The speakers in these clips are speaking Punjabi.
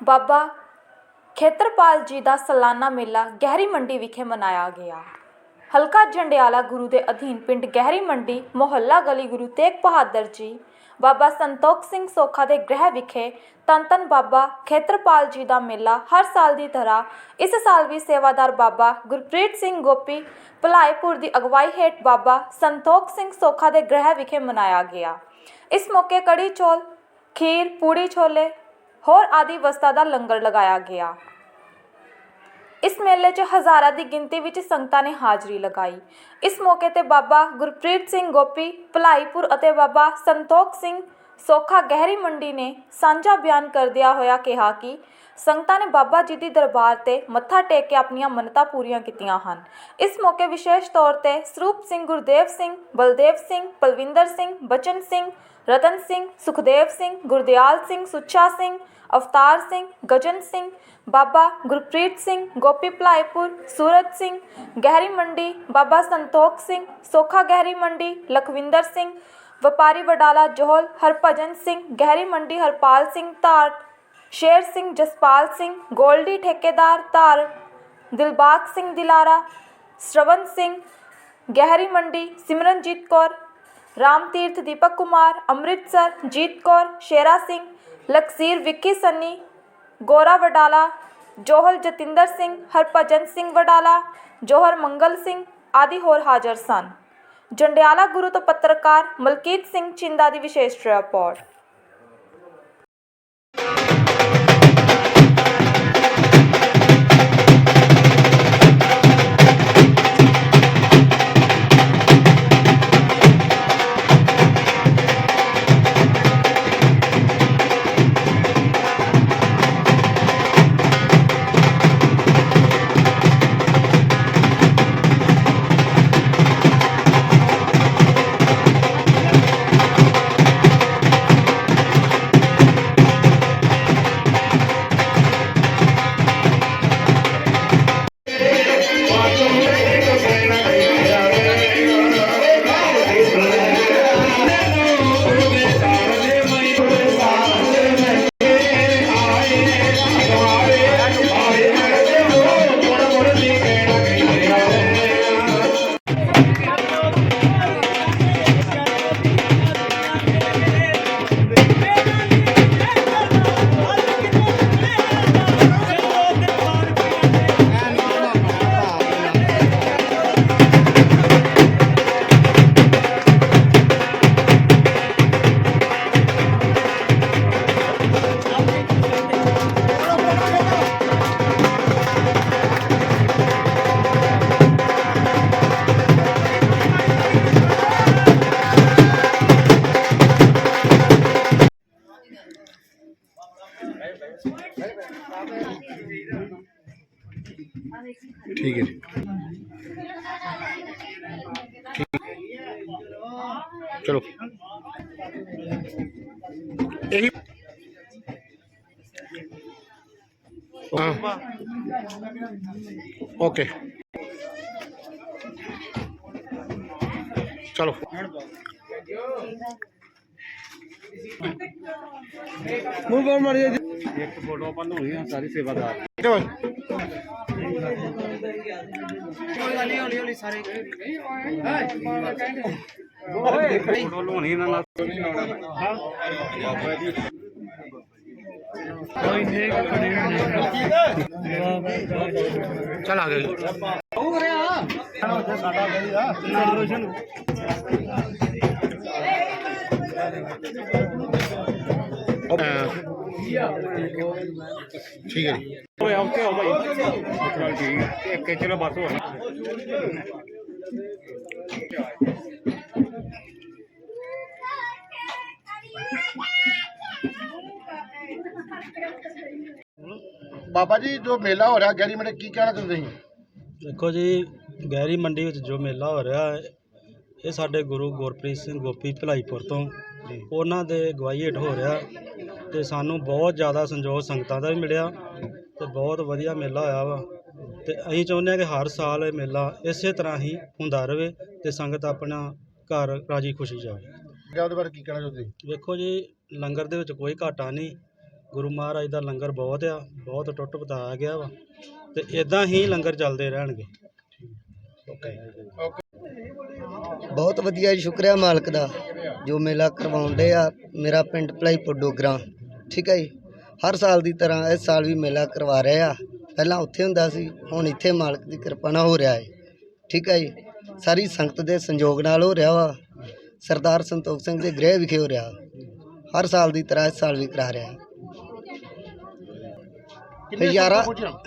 ਬਾਬਾ ਖੇਤਰਪਾਲ ਜੀ ਦਾ ਸਾਲਾਨਾ ਮੇਲਾ ਗਹਿਰੀ ਮੰਡੀ ਵਿਖੇ ਮਨਾਇਆ ਗਿਆ। ਹਲਕਾ ਜੰਡਿਆਲਾ ਗੁਰੂ ਦੇ ਅਧੀਨ ਪਿੰਡ ਗਹਿਰੀ ਮੰਡੀ ਮੁਹੱਲਾ ਗਲੀ ਗੁਰੂ ਤੇਗ ਬਹਾਦਰ ਜੀ, ਬਾਬਾ ਸੰਤੋਖ ਸਿੰਘ ਸੋਖਾ ਦੇ ਗ੍ਰਹਿ ਵਿਖੇ ਧੰਨ ਧੰਨ ਬਾਬਾ ਖੇਤਰਪਾਲ ਜੀ ਦਾ ਮੇਲਾ ਹਰ ਸਾਲ ਦੀ ਤਰ੍ਹਾਂ ਇਸ ਸਾਲ ਵੀ ਸੇਵਾਦਾਰ ਬਾਬਾ ਗੁਰਪ੍ਰੀਤ ਸਿੰਘ ਗੋਪੀ ਭਲਾਈਪੁਰ ਦੀ ਅਗਵਾਈ ਹੇਠ ਬਾਬਾ ਸੰਤੋਖ ਸਿੰਘ ਸੋਖਾ ਦੇ ਗ੍ਰਹਿ ਵਿਖੇ ਮਨਾਇਆ ਗਿਆ। ਇਸ ਮੌਕੇ ਕੜੀ ਚੌਲ, ਖੀਰ, ਪੂੜੀ ਛੋਲੇ ਹੋਰ ਆਦਿ ਵਸਤਾਂ ਦਾ ਲੰਗਰ ਲਗਾਇਆ ਗਿਆ। ਇਸ ਮੇਲੇ 'ਚ ਹਜ਼ਾਰਾਂ ਦੀ ਗਿਣਤੀ ਵਿੱਚ ਸੰਗਤਾਂ ਨੇ ਹਾਜ਼ਰੀ ਲਗਾਈ। ਇਸ ਮੌਕੇ ਤੇ ਬਾਬਾ ਗੁਰਪ੍ਰੀਤ ਸਿੰਘ ਗੋਪੀ, ਭਲਾਈਪੁਰ ਅਤੇ ਬਾਬਾ ਸੰਤੋਖ ਸਿੰਘ ਸੋਖਾ ਗਹਿਰੀ ਮੰਡੀ ਨੇ ਸਾਂਝਾ ਬਿਆਨ ਕਰਦਿਆਂ ਹੋਇਆ ਕਿਹਾ ਕਿ ਸੰਗਤਾਂ ਨੇ ਬਾਬਾ ਜੀ ਦੀ ਦਰਬਾਰ ਤੇ ਮੱਥਾ ਟੇਕ ਕੇ ਆਪਣੀਆਂ ਮੰਨਤਾਂ ਪੂਰੀਆਂ ਕੀਤੀਆਂ ਹਨ। ਇਸ ਮੌਕੇ ਵਿਸ਼ੇਸ਼ ਤੌਰ ਤੇ ਸਰੂਪ ਸਿੰਘ ਗੁਰਦੇਵ ਸਿੰਘ, ਬਲਦੇਵ ਸਿੰਘ, ਪਲਵਿੰਦਰ ਸਿੰਘ, ਬਚਨ ਸਿੰਘ ਰਤਨ ਸਿੰਘ ਸੁਖਦੇਵ ਸਿੰਘ ਗੁਰਦਿਆਲ ਸਿੰਘ ਸੁੱਚਾ ਸਿੰਘ ਅਵਤਾਰ ਸਿੰਘ ਗਜਨ ਸਿੰਘ ਬਾਬਾ ਗੁਰਪ੍ਰੀਤ ਸਿੰਘ ਗੋਪੀ ਭਲਾਈਪੁਰ ਸੂਰਜ ਸਿੰਘ ਗਹਿਰੀ ਮੰਡੀ ਬਾਬਾ ਸੰਤੋਖ ਸਿੰਘ ਸੋਖਾ ਗਹਿਰੀ ਮੰਡੀ ਲਖਵਿੰਦਰ ਸਿੰਘ ਵਪਾਰੀ ਵਡਾਲਾ ਜੋਹਲ ਹਰਭਜਨ ਸਿੰਘ ਗਹਿਰੀ ਮੰਡੀ ਹਰਪਾਲ ਸਿੰਘ ਧਾਰ ਸ਼ੇਰ ਸਿੰਘ ਜਸਪਾਲ ਸਿੰਘ ਗੋਲਡੀ ਠੇਕੇਦਾਰ ਧਾਰ ਦਿਲਬਾਗ ਸਿੰਘ ਦਿਲਾਰਾ ਸ਼ਰਵਨ ਸਿੰਘ ਗਹਿਰੀ ਮੰਡੀ ਸਿਮਰਨਜੀਤ ਕੌਰ ਰਾਮ ਤੀਰਥ ਦੀਪਕ ਕੁਮਾਰ, ਅੰਮ੍ਰਿਤਸਰ, ਜੀਤ ਕੌਰ, ਸ਼ੇਰਾ ਸਿੰਘ, ਲਕਸੀਰ, ਵਿੱਕੀ ਸੰਨੀ, ਗੋਰਾ ਵਡਾਲਾ, ਜੋਹਲ ਜਤਿੰਦਰ ਸਿੰਘ, ਹਰਭਜਨ ਸਿੰਘ ਵਡਾਲਾ, ਜੋਹਰ ਮੰਗਲ ਸਿੰਘ ਆਦਿ ਹੋਰ ਹਾਜ਼ਰ ਸਨ। ਜੰਡਿਆਲਾ ਗੁਰੂ ਤੋਂ ਪੱਤਰਕਾਰ ਮਲਕੀਤ ਸਿੰਘ ਚਿੰਦਾ ਦੀ ਵਿਸ਼ੇਸ਼ ਰਿਪੋਰਟ ਠੀਕ ਹੈ ਜੀ। ਚਲੋ। ਇਹੀ ਓਕੇ। ਚਲੋ। ਮੂੰਹ ਕੋਲ ਮਾਰੀ ਇੱਕ ਫੋਟੋ ਆਪਾਂ ਨੂੰ ਹੋਣੀ ਸਾਰੀ ਸੇਵਾਦਾਰ। ਕੋਈ ਗੱਲ ਹੌਲੀ ਹੌਲੀ ਹੌਲੀ ਸਾਰੇ ਫੋਟੋ ਲਾਉਣੀ ਇਹਨਾਂ ਨਾਲ ਚਲ ਆ ਗਏ ਅਹ, ਠੀਕ ਹੈ ਜੀ। ਓਏ ਆਉਂਦੇ ਹੋ ਭਾਈ। ਚਲ ਠੀਕ ਹੈ। ਇੱਕ ਇੱਕ ਚਲੋ ਬਸ ਹੋ ਬਾਬਾ ਜੀ ਜੋ ਮੇਲਾ ਹੋ ਰਿਹਾ ਗੈਰੀ ਮੇਰੇ ਕੀ ਕਹਿਣਾ ਚਾਹੁੰਦੇ ਸੀ ਦੇਖੋ ਜੀ ਗਹਿਰੀ ਮੰਡੀ ਵਿੱਚ ਜੋ ਮੇਲਾ ਹੋ ਰਿਹਾ ਹੈ ਇਹ ਸਾਡੇ ਗੁਰੂ ਗੁਰਪ੍ਰੀਤ ਸਿੰਘ ਗੋਪੀ ਭਲਾਈਪੁਰ ਤੋਂ ਉਹਨਾਂ ਦੇ ਅਗਵਾਈ ਹੇਠ ਹੋ ਰਿਹਾ। ਤੇ ਸਾਨੂੰ ਬਹੁਤ ਜ਼ਿਆਦਾ ਸੰਯੋਗ ਸੰਗਤਾਂ ਦਾ ਵੀ ਮਿਲਿਆ ਤੇ ਬਹੁਤ ਵਧੀਆ ਮੇਲਾ ਹੋਇਆ ਵਾ। ਤੇ ਅਸੀਂ ਚਾਹੁੰਦੇ ਹਾਂ ਕਿ ਹਰ ਸਾਲ ਇਹ ਮੇਲਾ ਇਸੇ ਤਰ੍ਹਾਂ ਹੀ ਹੁੰਦਾ ਰਹੇ ਤੇ ਸੰਗਤ ਆਪਣਾ ਘਰ ਰਾਜੀ ਖੁਸ਼ੀ ਜਾਵੇ। ਜਾਂ ਉਹਦੇ ਬਾਰੇ ਕੀ ਕਹਿਣਾ ਚਾਹੁੰਦੇ? ਸੀ ਵੇਖੋ ਜੀ ਲੰਗਰ ਦੇ ਵਿੱਚ ਕੋਈ ਘਾਟਾ ਨਹੀਂ। ਗੁਰੂ ਮਹਾਰਾਜ ਦਾ ਲੰਗਰ ਬਹੁਤ ਆ ਬਹੁਤ ਟੁੱਟ ਬਤਾਇਆ ਗਿਆ ਵਾ ਤੇ ਇਦਾਂ ਹੀ ਲੰਗਰ ਚੱਲਦੇ ਰਹਿਣਗੇ। ਓਕੇ। ਬਹੁਤ ਵਧੀਆ ਜੀ ਸ਼ੁਕਰ ਹੈ ਮਾਲਕ ਦਾ ਜੋ ਮੇਲਾ ਕਰਵਾਉਂਦੇ ਆ। ਮੇਰਾ ਪਿੰਡ ਭਲਾਈਪੁਰ ਡੋਗਰਾ। ਠੀਕ ਹੈ ਜੀ? ਹਰ ਸਾਲ ਦੀ ਤਰ੍ਹਾਂ ਇਸ ਸਾਲ ਵੀ ਮੇਲਾ ਕਰਵਾ ਰਹੇ ਆ। ਪਹਿਲਾਂ ਉੱਥੇ ਹੁੰਦਾ ਸੀ ਹੁਣ ਇੱਥੇ ਮਾਲਕ ਦੀ ਕਿਰਪਾ ਨਾਲ ਹੋ ਰਿਹਾ ਹੈ। ਠੀਕ ਹੈ ਜੀ? ਸਾਰੀ ਸੰਗਤ ਦੇ ਸੰਯੋਗ ਨਾਲ ਹੋ ਰਿਹਾ ਵਾ। ਸਰਦਾਰ ਸੰਤੋਖ ਸਿੰਘ ਦੇ ਗ੍ਰਹਿ ਵਿਖੇ ਹੋ ਰਿਹਾ। ਹਰ ਸਾਲ ਦੀ ਤਰ੍ਹਾਂ ਇਸ ਸਾਲ ਵੀ ਕਰਾ ਰਿਹਾ। ਹਜ਼ਾਰਾਂ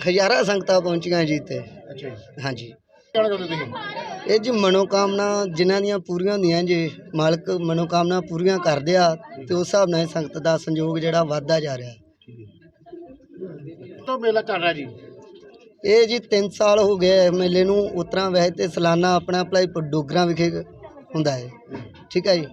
ਹਜ਼ਾਰਾਂ ਸੰਗਤਾਂ ਪਹੁੰਚੀਆਂ ਜੀ ਤੇ ਅੱਛਾ ਜੀ। ਕੀ ਹਾਂਜੀ। ਕਹਿਣਾ ਚਾਹੁੰਦੇ ਤੁਸੀਂ? ਇਹ ਜੀ ਮਨੋਕਾਮਨਾ ਜਿਨ੍ਹਾਂ ਦੀਆਂ ਪੂਰੀਆਂ ਹੁੰਦੀਆਂ ਜੇ ਮਾਲਕ ਮਨੋਕਾਮਨਾ ਪੂਰੀਆਂ ਕਰਦੇ ਆ ਤੇ ਉਸ ਹਿਸਾਬ ਨਾਲ ਇਹ ਸੰਗਤ ਦਾ ਸੰਯੋਗ ਜਿਹੜਾ ਵੱਧਦਾ ਜਾ ਰਿਹਾ। ਤੋਂ ਮੇਲਾ ਚੱਲ ਰਿਹਾ ਜੀ? ਇਹ ਜੀ 3 ਸਾਲ ਹੋ ਗਏ ਮੇਲੇ ਨੂੰ। ਉਤਰਾ ਵੈਸੇ ਤੇ ਸਾਲਾਨਾ ਆਪਣਾ ਭਲਾਈਪੁਰ ਡੋਗਰਾ ਵਿਖੇ ਹੁੰਦਾ ਹੈ। ਠੀਕ ਹੈ ਜੀ?